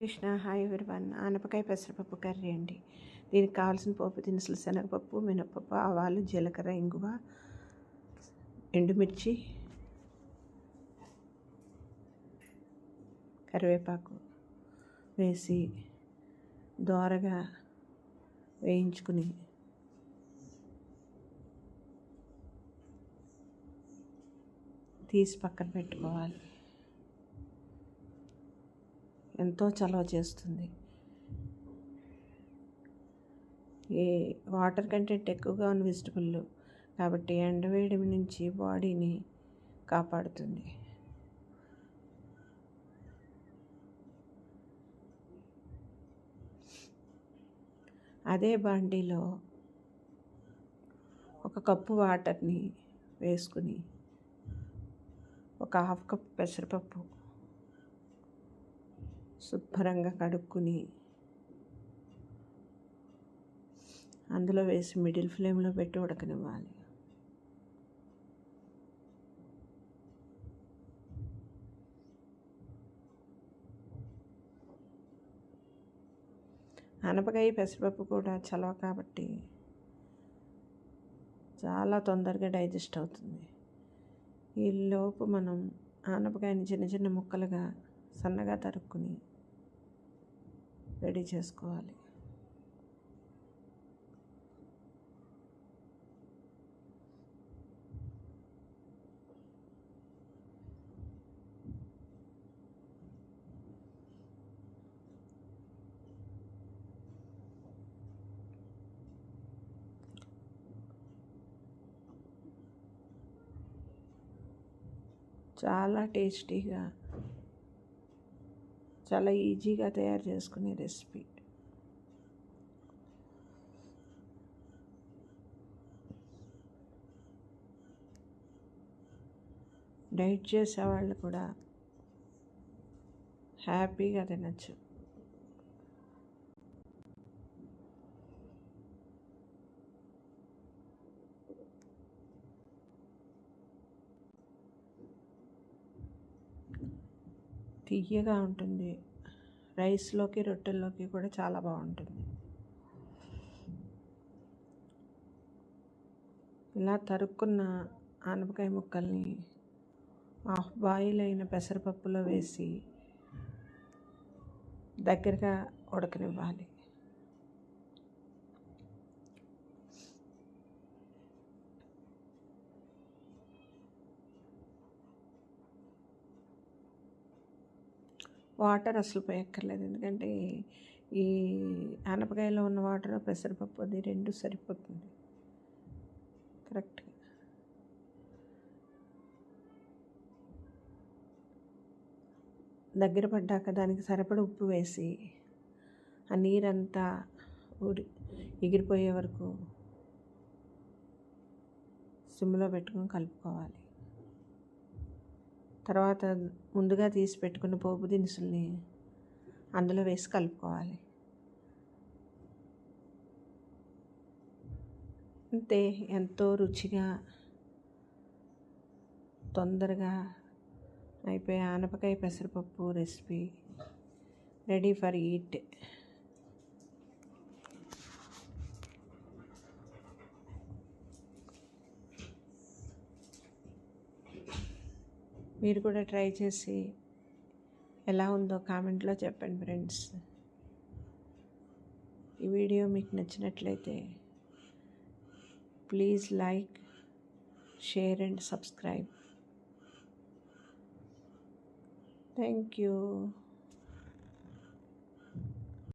Krishna hi everyone. ఆనపకాయ పెసరపప్పు curry అండి. దీనికి కావాల్సిన పోపు దినుసులు శనగపప్పు మినపప్పు ఆవాలు జీలకర్ర ఇంగువ ఎండుమిర్చి కరివేపాకు వేసి దోరగా వేయించుకుని తీసి పక్కన పెట్టుకోవాలి. ఎంతో చలవ చేస్తుంది. ఈ వాటర్ కంటెంట్ ఎక్కువగా ఉన్న వెజిటబుల్ కాబట్టి ఎండవేడి నుంచి బాడీని కాపాడుతుంది. అదే బాండీలో ఒక కప్పు వాటర్ని వేసుకుని ఒక హాఫ్ కప్ పెసరపప్పు శుభ్రంగా కడుక్కుని అందులో వేసి మిడిల్ ఫ్లేమ్లో పెట్టి ఉడకనివ్వాలి. అనపకాయ పెసరపప్పు కూడా చలవ కాబట్టి చాలా తొందరగా డైజెస్ట్ అవుతుంది. ఈ లోపు మనం ఆనపకాయని చిన్న చిన్న ముక్కలుగా సన్నగా తరుక్కుని రెడీ చేసుకోవాలి. చాలా టేస్టీగా చాలా ఈజీగా తయారు చేసుకునే రెసిపీ. డైట్ చేసేవాళ్ళు కూడా హ్యాపీగా తినచ్చు. తీయగా ఉంటుంది. రైస్లోకి రొట్టెల్లోకి కూడా చాలా బాగుంటుంది. ఇలా తరుక్కున్న ఆనపకాయ ముక్కల్ని హాఫ్ బాయిల్ అయిన పెసరపప్పులో వేసి దగ్గరగా ఉడకనివ్వాలి. వాటర్ అసలు పోయక్కర్లేదు. ఎందుకంటే ఈ ఆనపకాయలో ఉన్న వాటర్ పెసరపప్పు అది రెండు సరిపోతుంది. కరెక్ట్గా దగ్గర పడ్డాక దానికి సరిపడ ఉప్పు వేసి ఆ నీరంతా ఊడి ఎగిరిపోయే వరకు సిమ్లో పెట్టుకొని కలుపుకోవాలి. తర్వాత ముందుగా తీసి పెట్టుకున్న పోపు దినుసుల్ని అందులో వేసి కలుపుకోవాలి. అంతే ఎంతో రుచిగా తొందరగా అయిపోయే ఆనపకాయ పెసరపప్పు రెసిపీ రెడీ ఫర్ ఈట్. మీరు కూడా ట్రై చేసి ఎలా ఉందో కామెంట్లో చెప్పండి ఫ్రెండ్స్. ఈ వీడియో మీకు నచ్చినట్లయితే please like share and subscribe. Thank you.